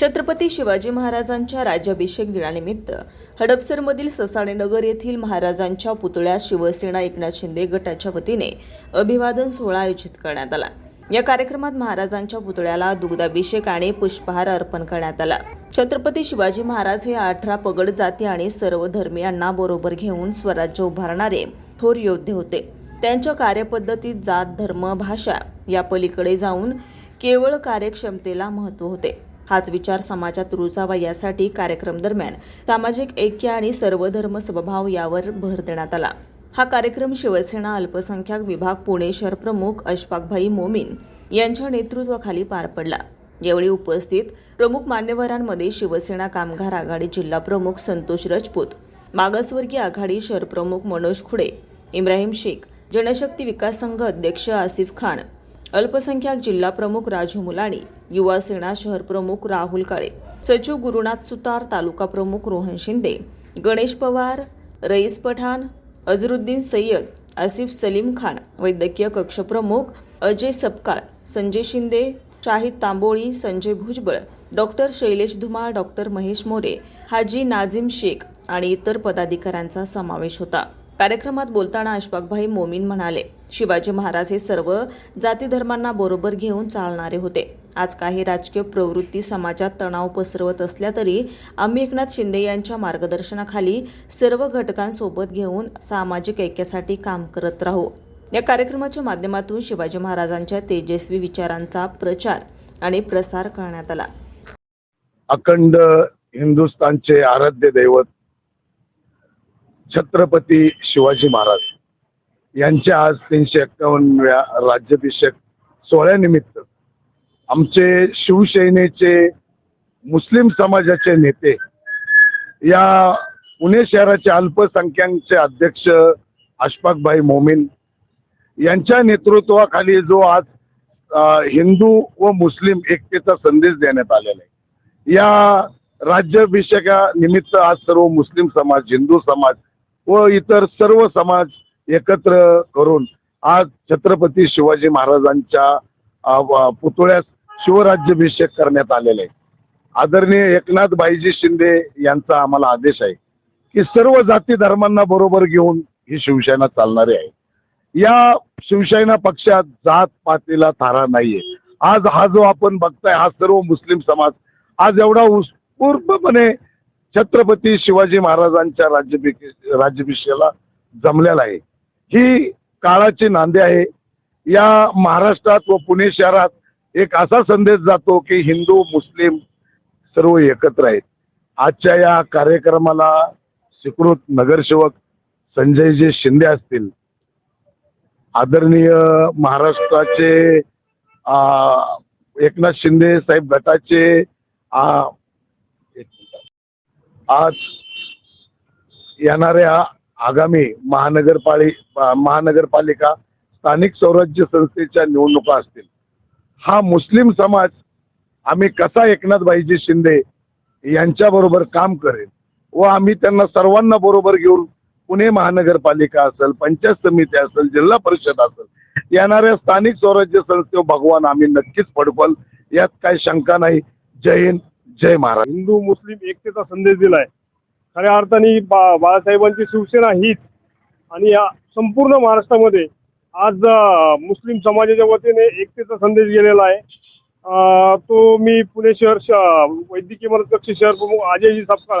छत्रपती शिवाजी महाराजांच्या राज्याभिषेक दिनानिमित्त हडपसरमधील ससाणेनगर येथील महाराजांच्या पुतळ्यास शिवसेना एकनाथ शिंदे गटाच्या वतीने अभिवादन सोहळा आयोजित करण्यात आला. या कार्यक्रमात महाराजांच्या पुतळ्याला दुग्धाभिषेक आणि पुष्पहार अर्पण करण्यात आला. छत्रपती शिवाजी महाराज हे अठरा पगड जाती आणि सर्व धर्मियांना बरोबर घेऊन स्वराज्य उभारणारे थोर योद्धे होते. त्यांच्या कार्यपद्धतीत जात धर्म भाषा या पलीकडे जाऊन केवळ कार्यक्षमतेला महत्त्व होते. हाच विचार समाजात रुजावा यासाठी कार्यक्रम दरम्यान सामाजिक ऐक्य आणि सर्वधर्म समभाव यावर भर देण्यात आला. हा कार्यक्रम शिवसेना अल्पसंख्याक विभाग पुणे शहर प्रमुख अशफाकभाई मोमीन यांच्या नेतृत्वाखाली पार पडला. यावेळी उपस्थित प्रमुख मान्यवरांमध्ये शिवसेना कामगार आघाडी जिल्हा प्रमुख संतोष राजपूत मागासवर्गीय आघाडी शहर प्रमुख मनोज खुडे इब्राहिम शेख जनशक्ती विकास संघ अध्यक्ष आसिफ खान अल्पसंख्याक जिल्हा प्रमुख राजू मुलाणी युवा सेना शहर प्रमुख राहुल काळे सचिव गुरुनाथ सुतार तालुका प्रमुख रोहन शिंदे गणेश पवार रईस पठाण अझरुद्दीन सय्यद आसिफ सलीम खान वैद्यकीय कक्ष प्रमुख अजय सपकाळ संजय शिंदे शाहिद तांबोळी संजय भुजबळ डॉक्टर शैलेश धुमाळ डॉक्टर महेश मोरे हाजी नाझिम शेख आणि इतर पदाधिकाऱ्यांचा समावेश होता. कार्यक्रमात बोलताना अशफाकभाई मोमीन म्हणाले शिवाजी महाराज हे सर्व जाती धर्मांना बरोबर घेऊन चालणारे होते. आज काही राजकीय प्रवृत्ती समाजात तणाव पसरवत असल्या तरी आम्ही एकनाथ शिंदे यांच्या मार्गदर्शनाखाली सर्व घटकांसोबत घेऊन सामाजिक ऐक्यासाठी काम करत राहू. या कार्यक्रमाच्या माध्यमातून शिवाजी महाराजांच्या तेजस्वी विचारांचा प्रचार आणि प्रसार करण्यात आला. अखंड हिंदुस्थानचे आराध्य दैवत छत्रपती शिवाजी महाराज यांच्या आज तीनशे एक्कावन्नव्या राज्याभिषेक सोहळ्यानिमित्त आमचे शिवसेनेचे मुस्लिम समाजाचे नेते या पुणे शहराचे अल्पसंख्याकचे अध्यक्ष अशफाकभाई मोमीन यांच्या नेतृत्वाखाली जो आज हिंदू व मुस्लिम एकतेचा संदेश देण्यात आलेला आहे. या राज्याभिषेका निमित्त आज सर्व मुस्लिम समाज हिंदू समाज व इतर सर्व समाज एकत्र करून आज छत्रपती शिवाजी महाराजांच्या पुतळ्यास शिवराज्याभिषेक करण्यात आलेला आहे. आदरणीय एकनाथ बाईजी शिंदे यांचा आम्हाला आदेश आहे की सर्व जाती धर्मांना बरोबर घेऊन ही शिवसेना चालणारी आहे. या शिवसेना पक्षात जात पातीला थारा नाहीये. आज हा जो आपण बघताय हा सर्व मुस्लिम समाज आज एवढा उत्स्फूर्तपणे छत्रपती शिवाजी महाराजांच्या राज्याभिषे राज्याभिषेकाला जमलेला आहे. ही काळाची नांदे आहे. या महाराष्ट्रात व पुणे शहरात एक असा संदेश जातो की हिंदू मुस्लिम सर्व एकत्र आहेत. आजच्या या कार्यक्रमाला स्वीकृत नगरसेवक संजयजी शिंदे असतील. आदरणीय महाराष्ट्राचे एकनाथ शिंदे साहेब गटाचे आज येणाऱ्या आगामी महानगरपाळी महानगरपालिका स्थानिक स्वराज्य संस्थेच्या निवडणुका असतील. हा मुस्लिम समाज आम्ही कसा एकनाथबाईजी शिंदे यांच्या बरोबर काम करेल व आम्ही त्यांना सर्वांना बरोबर घेऊन पुणे महानगरपालिका असेल पंचायत समिती असेल जिल्हा परिषद असेल येणाऱ्या स्थानिक स्वराज्य संस्थेवर भगवान आम्ही नक्कीच पडपल यात काही शंका नाही. जय हिंद. जय महाराज. हिंदू मुस्लिम एकतेचा संदेश दिलाय. खऱ्या अर्थाने बा- बाळासाहेबांची शिवसेना हीच आणि या संपूर्ण महाराष्ट्रामध्ये आज मुस्लिम समाजाच्या वतीने एकतेचा संदेश गेलेला आहे. तो मी पुणे शहर श- वैद्यकीय मदत कक्ष शहर प्रमुख अजयजी सापकाळ